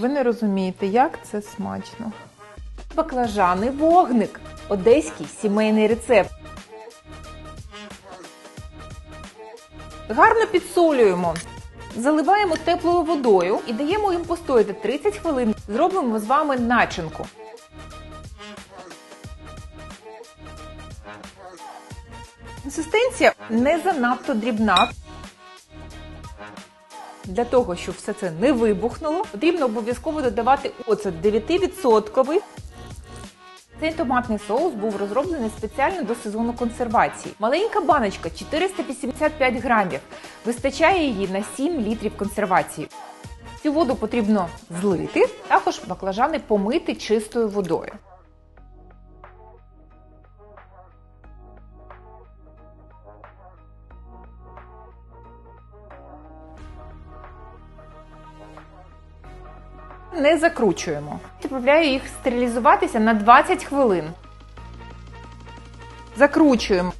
Ви не розумієте, як це смачно. Баклажани вогник. Одеський сімейний рецепт. Гарно підсолюємо. Заливаємо теплою водою і даємо їм постояти 30 хвилин. Зробимо з вами начинку. Консистенція не занадто дрібна. Для того, щоб все це не вибухнуло, потрібно обов'язково додавати оцет 9%. Цей томатний соус був розроблений спеціально до сезону консервації. Маленька баночка 485 грамів. Вистачає її на 7 літрів консервації. Цю воду потрібно злити, також баклажани помити чистою водою. Не закручуємо. Відправляю їх стерилізуватися на 20 хвилин. Закручуємо.